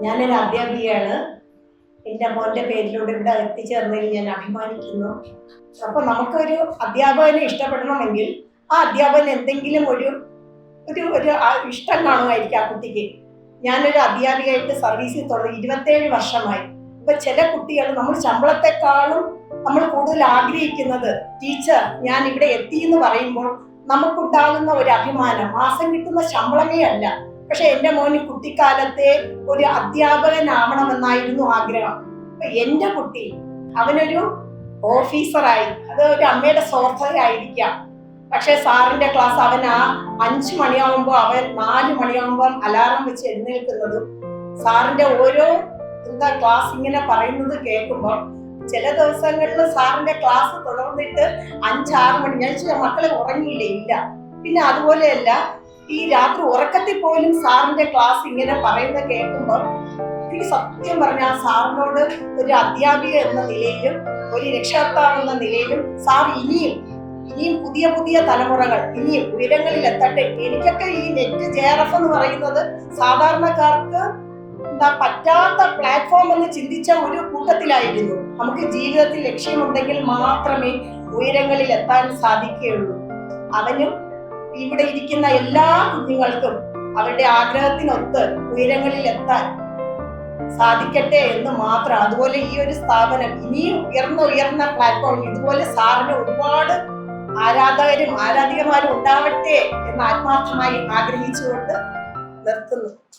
ഞാനൊരു അധ്യാപികയാണ്. എന്റെ മോന്റെ പേരിലൂടെ ഇവിടെ എത്തിച്ചേർന്നതിൽ ഞാൻ അഭിമാനിക്കുന്നു. അപ്പോൾ നമുക്കൊരു അധ്യാപകനെ ഇഷ്ടപ്പെടണമെങ്കിൽ ആ അധ്യാപകൻ എന്തെങ്കിലും ഒരു ഒരു ഒരു ഇഷ്ടം കാണുമായിരിക്കും ആ കുട്ടിക്ക്. ഞാനൊരു അധ്യാപികയായിട്ട് സർവീസിൽ തുടങ്ങി ഇരുപത്തേഴ് വർഷമായി. ഇപ്പൊ ചില കുട്ടികൾ നമ്മൾ ശമ്പളത്തെക്കാളും നമ്മൾ കൂടുതൽ ആഗ്രഹിക്കുന്നത് ടീച്ചർ ഞാൻ ഇവിടെ എത്തി എന്ന് പറയുമ്പോൾ നമുക്കുണ്ടാകുന്ന ഒരു അഭിമാനം മാസം കിട്ടുന്ന ശമ്പളമേ അല്ല. പക്ഷെ എന്റെ മോൻ കുട്ടിക്കാലത്തെ ഒരു അധ്യാപകനാവണമെന്നായിരുന്നു ആഗ്രഹം. അപ്പൊ എന്റെ കുട്ടി അവനൊരു ഓഫീസറായി അത് ഒരു അമ്മയുടെ സ്വാർത്ഥതയായിരിക്കാം. പക്ഷെ സാറിന്റെ ക്ലാസ് അവൻ ആ അഞ്ചു മണിയാവുമ്പോൾ അവൻ നാല് മണിയാവുമ്പോൾ അലാറം വെച്ച് എഴുന്നേൽക്കുന്നതും സാറിന്റെ ഓരോ എന്താ ക്ലാസ് ഇങ്ങനെ പറയുന്നത് കേൾക്കുമ്പോൾ ചില ദിവസങ്ങളിൽ സാറിന്റെ ക്ലാസ് തുടർന്നിട്ട് അഞ്ചാറ് മണി ഞാൻ മക്കളെ ഉറങ്ങിയില്ല? ഇല്ല. പിന്നെ അതുപോലെയല്ല ഈ രാത്രി ഉറക്കത്തിൽ പോലും സാറിന്റെ ക്ലാസ് ഇങ്ങനെ പറയുന്നത് കേൾക്കുമ്പോൾ എനിക്ക് സത്യം പറഞ്ഞ ആ സാറിനോട് ഒരു അധ്യാപിക എന്ന നിലയിലും ഒരു രക്ഷകർത്താവ് എന്ന നിലയിലും സാർ ഇനിയും ഇനിയും പുതിയ പുതിയ തലമുറകൾ ഇനിയും ഉയരങ്ങളിൽ എത്തട്ടെ. എനിക്കൊക്കെ ഈ നെറ്റ് ജെ എന്ന് പറയുന്നത് സാധാരണക്കാർക്ക് എന്താ പറ്റാത്ത പ്ലാറ്റ്ഫോം എന്ന് ചിന്തിച്ച ഒരു കൂട്ടത്തിലായിരുന്നു. നമുക്ക് ജീവിതത്തിൽ ലക്ഷ്യമുണ്ടെങ്കിൽ മാത്രമേ ഉയരങ്ങളിൽ എത്താൻ സാധിക്കുകയുള്ളൂ. അവനും ഇവിടെ ഇരിക്കുന്ന എല്ലാ കുഞ്ഞുങ്ങൾക്കും അവരുടെ ആഗ്രഹത്തിനൊത്ത് ഉയരങ്ങളിൽ എത്താൻ സാധിക്കട്ടെ എന്ന് മാത്രം. അതുപോലെ ഈ ഒരു സ്ഥാപനം ഇനിയും ഉയർന്ന ഉയർന്ന പ്ലാറ്റ്ഫോം ഇതുപോലെ സാറിന് ഒരുപാട് ആരാധകരും ആരാധികമാരും ഉണ്ടാവട്ടെ എന്ന് ആത്മാർത്ഥമായി ആഗ്രഹിച്ചുകൊണ്ട് നിർത്തുന്നു.